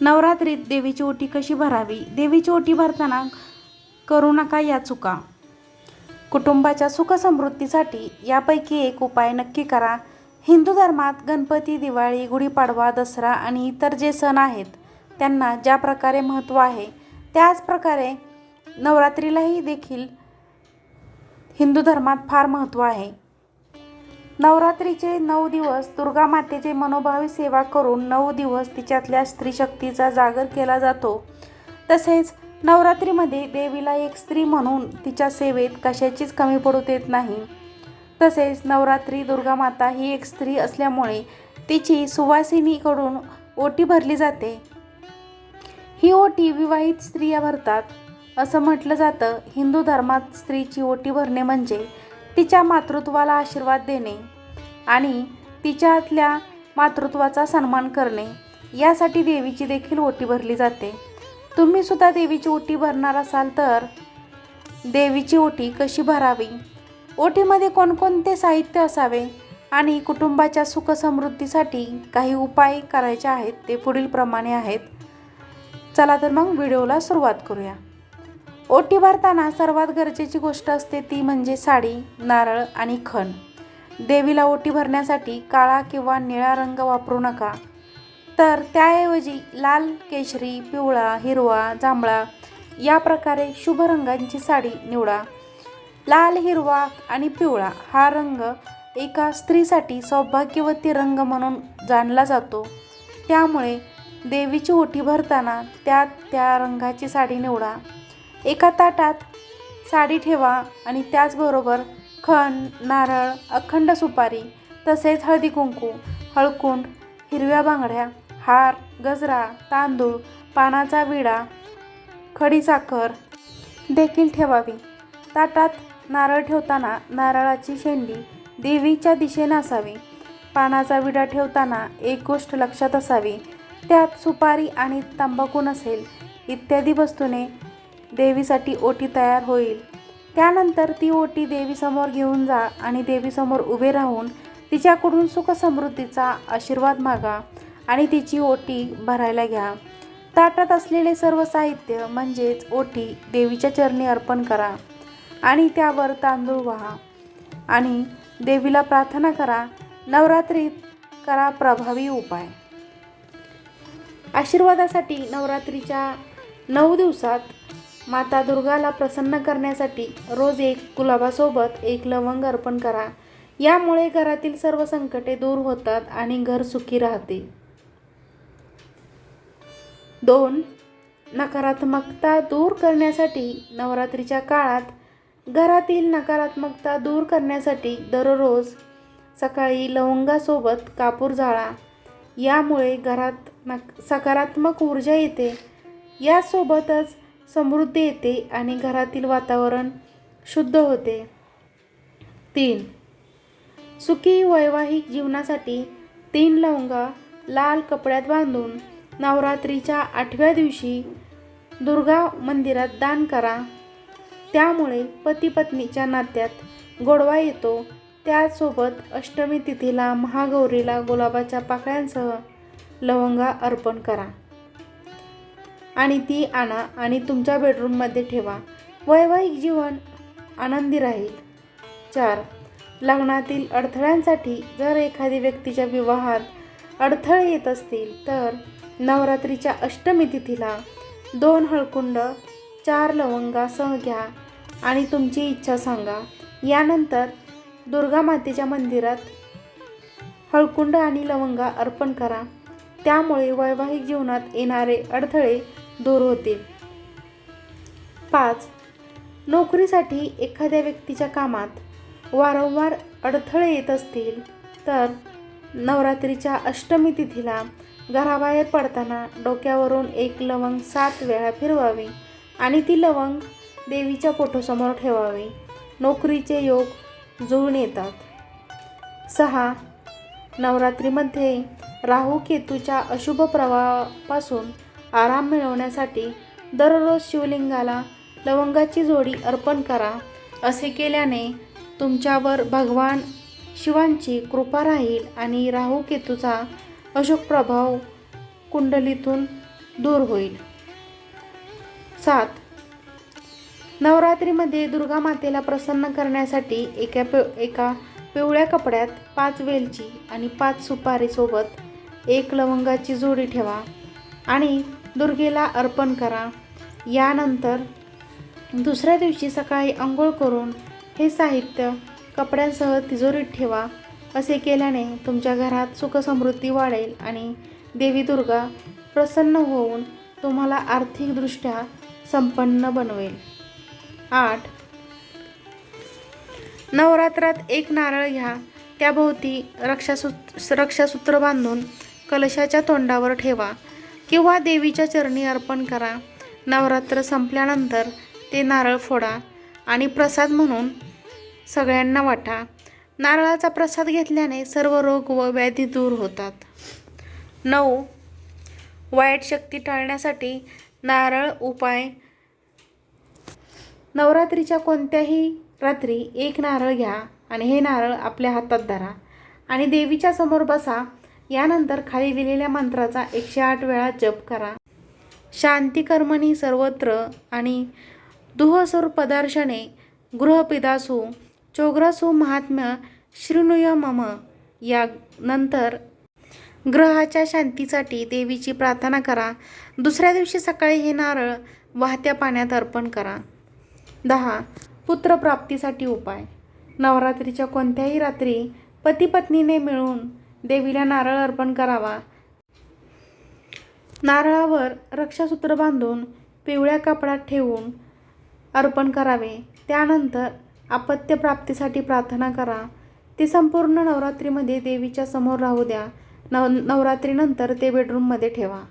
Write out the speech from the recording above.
नवरात्रीत देवीची ओटी कशी भरावी? देवीची ओटी भरताना करू नका या चुका. कुटुंबाच्या सुखसमृद्धीसाठी यापैकी एक उपाय नक्की करा. हिंदू धर्मात गणपती दिवाळी गुढीपाडवा दसरा आणि इतर जे सण आहेत त्यांना ज्या प्रकारे महत्त्व आहे त्याच प्रकारे नवरात्रीलाही देखील हिंदू धर्मात फार महत्त्व आहे. नवरात्रीचे नऊ दिवस दुर्गा मातेचे मनोभावी सेवा करून नऊ दिवस तिच्यातल्या स्त्रीशक्तीचा जागर केला जातो. तसेच नवरात्रीमध्ये देवीला एक स्त्री म्हणून तिच्या सेवेत कशाचीच कमी पडू देत नाही. तसेच नवरात्री दुर्गा माता ही एक स्त्री असल्यामुळे तिची सुवासिनीकडून ओटी भरली जाते. ही ओटी विवाहित स्त्रिया भरतात. असं म्हटलं जातं हिंदू धर्मात स्त्रीची ओटी भरणे म्हणजे तिच्या मातृत्वाला आशीर्वाद देणे आणि तिच्यातल्या मातृत्वाचा सन्मान करणे यासाठी देवीची देखील ओटी भरली जाते. तुम्ही सुद्धा देवीची ओटी भरणार असाल तर देवीची ओटी कशी भरावी? ओटीमध्ये कोणकोणते साहित्य असावे आणि कुटुंबाच्या सुखसमृद्धीसाठी काही उपाय करायचे आहेत ते पुढीलप्रमाणे आहेत. चला तर मग व्हिडिओला सुरुवात करूया. ओटी भरताना सर्वात गरजेची गोष्ट असते ती म्हणजे साडी नारळ आणि खण. देवीला ओटी भरण्यासाठी काळा किंवा निळा रंग वापरू नका. तर त्याऐवजी लाल केशरी पिवळा हिरवा जांभळा या प्रकारे शुभ रंगांची साडी निवडा. लाल हिरवा आणि पिवळा हा रंग एका स्त्रीसाठी सौभाग्यवती रंग म्हणून जाणला जातो. त्यामुळे देवीची ओटी भरताना त्यात त्या रंगाची साडी निवडा. एका ताटात साडी ठेवा आणि त्याचबरोबर खण नारळ अखंड सुपारी तसेच हळदी कुंकू हळकुंड हिरव्या बांगड्या हार गजरा तांदूळ पानाचा विडा खडीसाखर देखील ठेवावी. ताटात नारळ ठेवताना नारळाची शेंडी देवीच्या दिशेने असावी. पानाचा विडा ठेवताना एक गोष्ट लक्षात असावी. त्यात सुपारी आणि तंबाखू नसेल इत्यादी वस्तूने देवीसाठी ओटी तयार होईल. त्यानंतर ती ओटी देवीसमोर घेऊन जा आणि देवीसमोर उभे राहून तिच्याकडून सुखसमृद्धीचा आशीर्वाद मागा आणि तिची ओटी भरायला घ्या. ताटात असलेले सर्व साहित्य म्हणजेच ओटी देवीच्या चरणी अर्पण करा आणि त्यावर तांदूळ व्हा आणि देवीला प्रार्थना करा नवरात्रीत करा प्रभावी उपाय. आशीर्वादासाठी नवरात्रीच्या नऊ दिवसात माता दुर्गाला प्रसन्न करण्यासाठी रोज एक गुलाबासोबत एक लवंग अर्पण करा. यामुळे घरातील सर्व संकटे दूर होतात आणि घर सुखी राहते. दोन नकारात्मकता दूर करण्यासाठी नवरात्रीच्या काळात घरातील नकारात्मकता दूर करण्यासाठी दररोज सकाळी लवंगासोबत कापूर जाळा यामुळे घरात नक सकारात्मक ऊर्जा येते. यासोबतच समृद्धी येते आणि घरातील वातावरण शुद्ध होते. तीन. सुखी वैवाहिक जीवनासाठी तीन लवंगा लाल कपड्यात बांधून नवरात्रीच्या आठव्या दिवशी दुर्गा मंदिरात दान करा. त्यामुळे पती पत्नीच्या नात्यात गोडवा येतो. त्याचसोबत अष्टमी तिथीला महागौरीला गुलाबाच्या पाकळ्यांसह लवंगा अर्पण करा. आणि ती आणा आणि तुमच्या बेडरूममध्ये ठेवा. वैवाहिक जीवन आनंदी राहील. चार लग्नातील अडथळ्यांसाठी जर एखादी व्यक्तीच्या विवाहात अडथळे येत असतील तर नवरात्रीच्या अष्टमी तिथीला दोन हळकुंड चार लवंगासह घ्या आणि तुमची इच्छा सांगा. यानंतर दुर्गा मातेच्या मंदिरात हळकुंड आणि लवंगा अर्पण करा. त्यामुळे वैवाहिक जीवनात येणारे अडथळे दूर होतील पाच. नोकरीसाठी एखाद्या व्यक्तीच्या कामात वारंवार अडथळे येत असतील तर नवरात्रीच्या अष्टमी तिथीला घराबाहेर पडताना डोक्यावरून एक लवंग सात वेळा फिरवावी आणि ती लवंग देवीच्या फोटोसमोर ठेवावी. नोकरीचे योग जुळून येतात. सहा. नवरात्रीमध्ये राहू केतूच्या अशुभ प्रवाहापासून आराम मिळवण्यासाठी दररोज शिवलिंगाला लवंगाची जोडी अर्पण करा. असे केल्याने तुमच्यावर भगवान शिवांची कृपा राहील आणि राहू केतूचा अशुभ प्रभाव कुंडलीतून दूर होईल. सात. नवरात्रीमध्ये दुर्गा मातेला प्रसन्न करण्यासाठी एका पे एका पिवळ्या कपड्यात पाच वेलची आणि पाच सुपारीसोबत एक लवंगाची जोडी ठेवा. आणि दुर्गेला अर्पण करा. यानंतर दुसऱ्या दिवशी सकाळी आंघोळ करून हे साहित्य कपड्यांसह तिजोरीत ठेवा. असे केल्याने तुमच्या घरात सुखसमृद्धी वाढेल आणि देवी दुर्गा प्रसन्न होऊन तुम्हाला आर्थिकदृष्ट्या संपन्न बनवेल. आठ. नवरात्रात एक नारळ घ्या. त्याभोवती रक्षासूत्र रक्षासूत्र बांधून कलशाच्या तोंडावर ठेवा. किंवा देवीच्या चरणी अर्पण करा. नवरात्र संपल्यानंतर ते नारळ फोडा आणि प्रसाद म्हणून सगळ्यांना वाटा. नारळाचा प्रसाद घेतल्याने सर्व रोग व व्याधी दूर होतात. नऊ. वाईट शक्ती टाळण्यासाठी नारळ उपाय. नवरात्रीच्या कोणत्याही रात्री एक नारळ घ्या आणि हे नारळ आपल्या हातात धरा आणि देवीच्या समोर बसा. यानंतर खाली दिलेल्या मंत्राचा एकशे आठ वेळा जप करा. शांतिकर्मणी सर्वत्र आणि दुहसुर पदार्शने गृहपिदासु चोग्रसु महात्म्य श्रीनुय मम. या नंतर ग्रहाच्या शांतीसाठी देवीची प्रार्थना करा. दुसऱ्या दिवशी सकाळी हे नारळ वाहत्या पाण्यात अर्पण करा. दहा. पुत्रप्राप्तीसाठी उपाय. नवरात्रीच्या कोणत्याही रात्री पती पत्नीने मिळून देवीला नारळ अर्पण करावा. नारळावर रक्षासूत्र बांधून पिवळ्या कपड्यात ठेवून अर्पण करावे. त्यानंतर अपत्य प्राप्तीसाठी प्रार्थना करा. ते संपूर्ण नवरात्रीमध्ये देवीच्या समोर राहू द्या. नव नवरात्रीनंतर ते बेडरूममध्ये ठेवा.